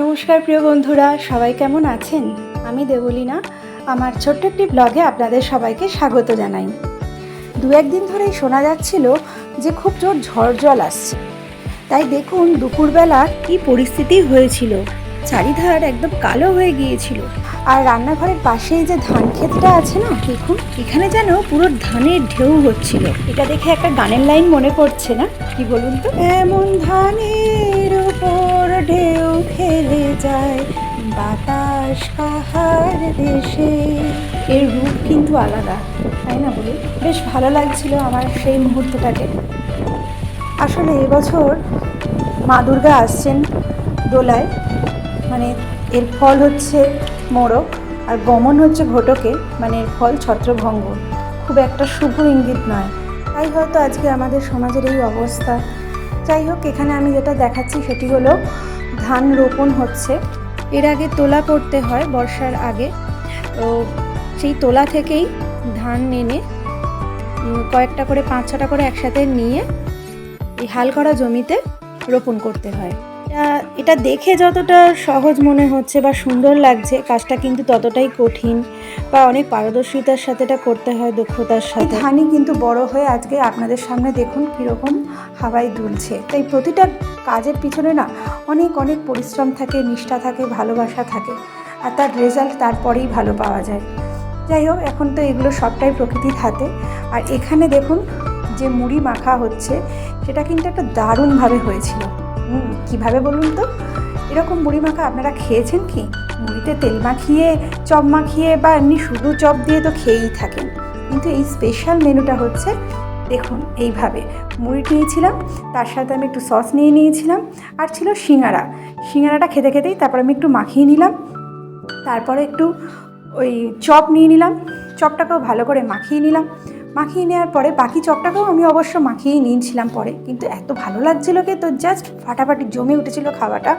নমস্কার প্রিয় বন্ধুরা, সবাই কেমন আছেন? আমি দেবলীনা। আমার ছোট্ট একটি ব্লগে আপনাদের সবাইকে স্বাগত জানাই। দু একদিন ধরেই শোনা যাচ্ছিল যে খুব জোর ঝড় জল আসছে। তাই দেখুন দুপুরবেলা কি পরিস্থিতি হয়েছিল। চারিধার একদম কালো হয়ে গিয়েছিল। আর রান্নাঘরের পাশেই যে ধান ক্ষেতটা আছে না, দেখুন, এখানে যেন পুরো ধানের ঢেউ হচ্ছিল। এটা দেখে একটা গানের লাইন মনে পড়ছে না? কি বলুন তো? এমন ধানের উপর ঢেউ খেলে যায় বাতাস কাহার দেশে। এর রূপ কিন্তু আলাদা, তাই না বলি? বেশ ভালো লাগছিল আমার সেই মুহূর্তটাকে। আসলে এবছর মা দুর্গা আসছেন দোলায় মানে এর ফল হচ্ছে মোড়ক আর গমন হচ্ছে ঘটকে মানে এর ফল ছত্রভঙ্গ। খুব একটা শুভ ইঙ্গিত নয়। তাই হয়তো আজকে আমাদের সমাজের এই অবস্থা যাই হোক, এখানে আমি যেটা দেখাচ্ছি সেটি হলো ধান রোপণ হচ্ছে। এর আগে তোলা করতে হয় বর্ষার আগে। তো সেই তোলা থেকেই ধান এনে কয়েকটা করে পাঁচ ছটা করে একসাথে নিয়ে এই হাল করা জমিতে রোপণ করতে হয়। এটা দেখে যতটা সহজ মনে হচ্ছে বা সুন্দর লাগছে কাজটা কিন্তু ততটাই কঠিন বা অনেক পারদর্শিতার সাথে এটা করতে হয় দক্ষতার সাথে। ধানই কিন্তু বড় হয়ে আজকে আপনাদের সামনে দেখুন কীরকম হাওয়ায় দুলছে। তাই প্রতিটা কাজের পিছনে না অনেক অনেক পরিশ্রম থাকে নিষ্ঠা থাকে ভালোবাসা থাকে আর তার রেজাল্ট তারপরেই ভালো পাওয়া যায়। যাই হোক এখন তো এগুলো সবটাই প্রকৃতির হাতে। আর এখানে দেখুন যে মুড়ি মাখা হচ্ছে সেটা কিন্তু একটা দারুণভাবে হয়েছিল। কীভাবে বলুন তো? এরকম মুড়ি মাখা আপনারা খেয়েছেন কি? মুড়িতে তেল মাখিয়ে, চপ মাখিয়ে বা এমনি শুধু চপ দিয়ে তো খেয়েই থাকেন। কিন্তু এই স্পেশাল মেনুটা হচ্ছে, দেখুন এইভাবে মুড়ি নিয়েছিলাম, তার সাথে আমি একটু সস নিয়ে নিয়েছিলাম, আর ছিল সিঙ্গারা। সিঙ্গারাটা খেতে খেতেই তারপর আমি একটু মাখিয়ে নিলাম, তারপরে একটু ওই চপ নিয়ে নিলাম, চপটাকেও ভালো করে মাখিয়ে নিলাম মাখিয়ে নেওয়ার পরে বাকি চপটাকেও আমি অবশ্য মাখিয়েই নিয়েছিলাম পরে। কিন্তু এত ভালো লাগছিল কি তো জাস্ট ফাটাফাটি জমে উঠেছিল খাওয়াটা।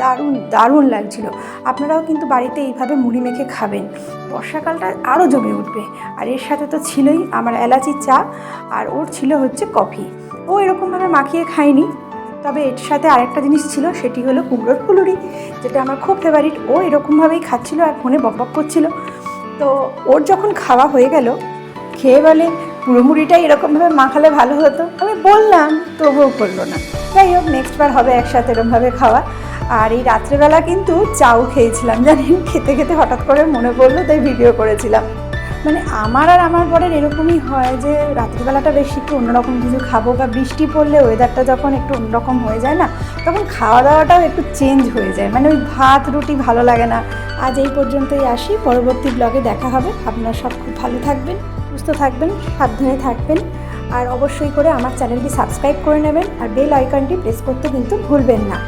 দারুণ দারুণ লাগছিল। আপনারাও কিন্তু বাড়িতে এইভাবে মুড়ি মেখে খাবেন। বর্ষাকালটা আরও জমে উঠবে। আর এর সাথে তো ছিলই আমার এলাচি চা, আর ওর ছিল হচ্ছে কফি। ও এরকমভাবে মাখিয়ে খায়নি। তবে এর সাথে আরেকটা জিনিস ছিল, সেটি হলো কুমড়োর ফুলুরি, যেটা আমার খুব ফেভারিট ও এরকমভাবেই খাচ্ছিল আর ফোনে বক বক করছিল। তো ওর যখন খাওয়া হয়ে গেল খেয়ে বলে, পুরো মুড়িটা এরকমভাবে মাখালে ভালো হতো? আমি বললাম, তবুও করল না। যাই হোক নেক্সট বার হবে একসাথে এরকমভাবে খাওয়া। আর এই রাত্রেবেলা কিন্তু চাও খেয়েছিলাম, জানেন? খেতে খেতে হঠাৎ করে মনে পড়ল, তাই ভিডিও করেছিলাম। মানে আমার আর আমার পরের এরকমই হয় যে, রাত্রিবেলাটা বেশি একটু অন্যরকম কিছু খাব বা বৃষ্টি পড়লে ওয়েদারটা যখন একটু অন্যরকম হয়ে যায় না, তখন খাওয়া দাওয়াটাও একটু চেঞ্জ হয়ে যায়। মানে ওই ভাত, রুটি ভালো লাগে না। আজ এই পর্যন্তই আসি, পরবর্তী ব্লগে দেখা হবে। আপনারা সব খুব ভালো থাকবেন। সুস্থ থাকবেন, সাবধানে থাকবেন আর অবশ্যই করে আমার চ্যানেলটি সাবস্ক্রাইব করে নেবেন আর বেল আইকনটি প্রেস করতে কিন্তু ভুলবেন না।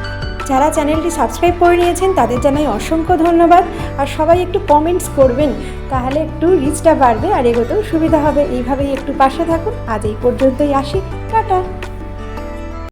যারা চ্যানেলটি সাবস্ক্রাইব করে নিয়েছেন তাদের জানাই অসংখ্য ধন্যবাদ আর সবাই একটু কমেন্টস করবেন, তাহলে একটু রিচটা বাড়বে আর এগোতেও সুবিধা হবে। এইভাবেই একটু পাশে থাকুন। আজ এই পর্যন্তই আসি। টাটা!